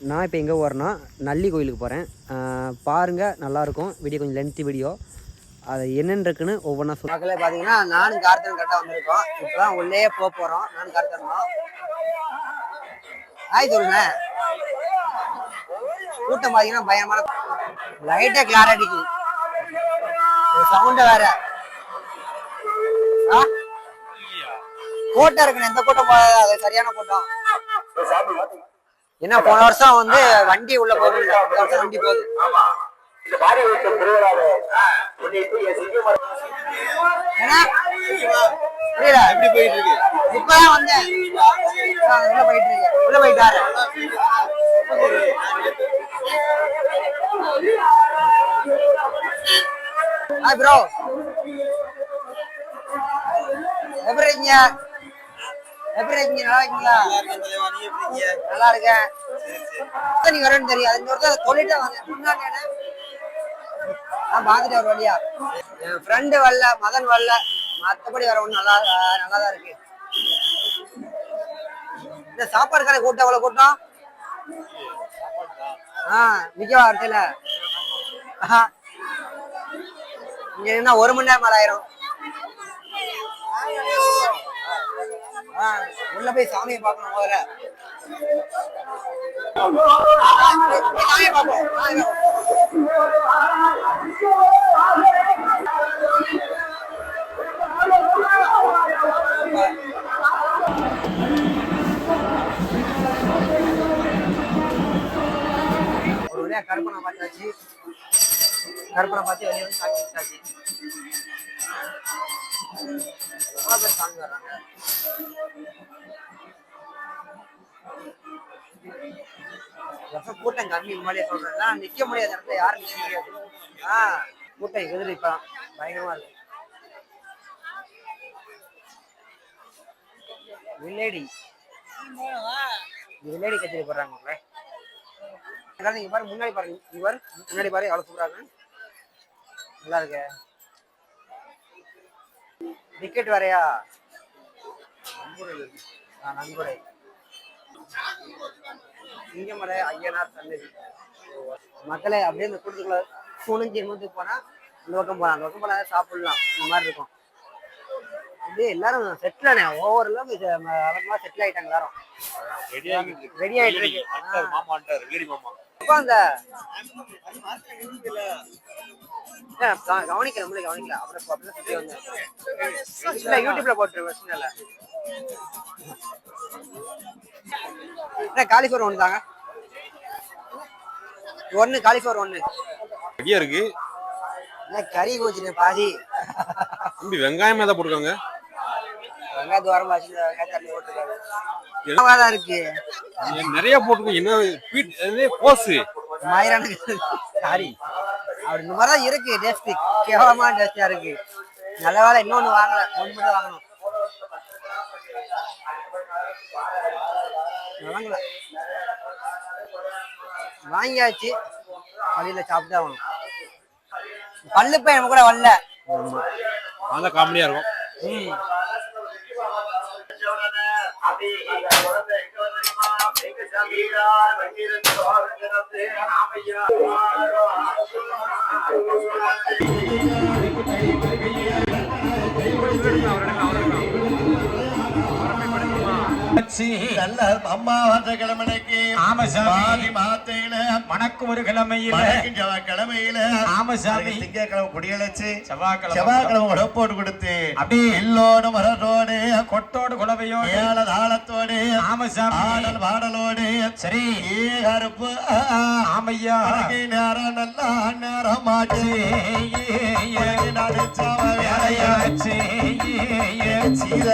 நான் இப்போ எங்கே போகிறேன்னா நல்லி கோயிலுக்கு போகிறேன் பாருங்கள் நல்லாயிருக்கும் வீடியோ கொஞ்சம் லென்த்தி வீடியோ அது என்னென்னு இருக்குன்னு ஒவ்வொன்றா சொல்ல மக்களே பார்த்தீங்கன்னா நானும் கார்த்தன் கரெக்டாக வந்திருக்கோம். இப்போ தான் உள்ளே போக போகிறோம் நானும் கார்த்தனும் ஆய் சொல்லுங்க கூட்டம் பார்த்தீங்கன்னா பயங்கரமான லைட்டாக கிளாரிட்டிக்கு சவுண்டை வேற. ஆ? கூட்டம் இருக்கணும் எந்த கூட்டம் போகாது அது சரியான கூட்டம். என்ன போன வருஷம் வந்து வண்டி உள்ள போகுது வருஷம் வண்டி போகுது. ஏன்னா புரியல எப்படி போயிட்டு இருக்கு. இப்பதான் வந்தேன் ஆ, உள்ள போயிட்டு இருக்கு. உள்ள போயிட்டாரு. ஹாய் ப்ரோ எப்படி இருக்கீங்க? எப்படி இருக்கீங்க? நல்லா இருக்கீங்களா? நல்லா இருக்கேன் நீங்க வரேன்னு தெரியும் அது இன்னொருத்தர் சொல்லிட்டே வந்தேன் முன்னாடி? நான் பார்த்துட்டேன் ஒரு வழியா? என் ஃப்ரெண்டு வரல மதன் வரல. மற்றபடி வர ஒன்றும் நல்லா நல்லா தான் இருக்கு. இந்த சாப்பாடு கடை கூட்டம் எவ்வளோ கூட்டம் ஆ நிற்கவா அடுத்துல ஆஹா. இங்க என்ன ஒரு மணி நேரம் ஆயிரும். உள்ள போய் சாமியை பார்க்கணும் முதல்ல. சாமியை பார்ப்போம் ஒரு பார்த்தாச்சு. கற்பனை பார்த்து வெளியே வந்து சாமி வச்சாச்சு எவ்வளோ பேர் சாமி வர்றாங்க. கூட்டம் கம்மி முன்னாடியே சொல்றேன் நிக்க முடியாத இடத்துல யாரும் நிக்க முடியாது. ஆ கூட்டம் எதிரி இப்ப பயங்கரமா இருக்கு. வில்லேடி. வில்லேடி கத்திரி போடுறாங்க அதாவது நீங்க பாருங்க முன்னாடி பாருங்க இவர் முன்னாடி பாரு எவ்வளவு சூப்பரா நல்லா இருக்கு. டிக்கெட் வரையா ஆ, நன்கொடை சிங்கமலை ஐயனார் சன்னதி. மக்களே அப்படியே இந்த கூட்டத்துக்குள்ள குனிஞ்சு நிமிந்து போனா இந்த பக்கம் போலாம். அந்த பக்கம் போனா சாப்பிடலாம். இந்த மாதிரி இருக்கும். இது எல்லாரும் செட்டில் ஆனே. ஒவ்வொரு அளவுக்கு வழக்கமா செட்டில் ஆயிட்டாங்க எல்லாரும். ரெடி ஆகிட்டு இருக்கு. அந்த ஏன் க- கவனிக்கல அப்புறம் யூடியூப்ல போட்டுரு பிரச்சனை இல்ல என்ன காலிஃபர் ஒன்று தாங்க. ஒன்று காலிஃபர் ஒன்று ரெடியா இருக்கு? என்ன கறி ஊற்றினேன் பாதி. தம்பி வெங்காயமே தான் போட்டுருக்காங்க வெங்காய தூரம் வச்சு வெங்காய தண்ணி? என்னவாதான் இருக்கு? நிறைய போட்டுருக்கு என்ன ஸ்வீட் போஸ் மாயிரானுக்கு சாரி. அப்படி இந்த மாதிரி தான் இருக்கு டேஸ்ட் கேவலமான டேஸ்டா இருக்கு. நல்ல வேலை இன்னொன்னு வாங்கல ஒன்று மட்டும் வாங்கணும். வாங்கல. வாங்கியாச்சு. வழியில சாப்பிட்டு ஆகணும் பல்லு பையன் கூட வரல. அதான் காமெடியா இருக்கும். ம். நல்ல அம்மாவாச கிழமைக்கு. ஆமா சாமி. பாதி மாத்தையில. வணக்கம் ஒரு கிழமையில். வடக்கு செவ்வாய்க்கிழமையில ஆமா சாமி. திங்கக்கிழமை குடியழைச்சு செவ்வாய்க்கிழமை. செவ்வாய்க்கிழமை உடப்போட்டு கொடுத்து. அப்படியே எல்லோடு மரத்தோடு கொட்டோடு குலவையோடு மேல தாளத்தோடு. ஆமா சாமி. ஆடல் பாடலோடு. சரி. ஏ கருப்பு ஆமையா. நேரம் நல்லா நேரமாச்சு. ஏ, ஏ, ஏ, நடிச்சவ வேலையா வேலையாச்சு ஏ,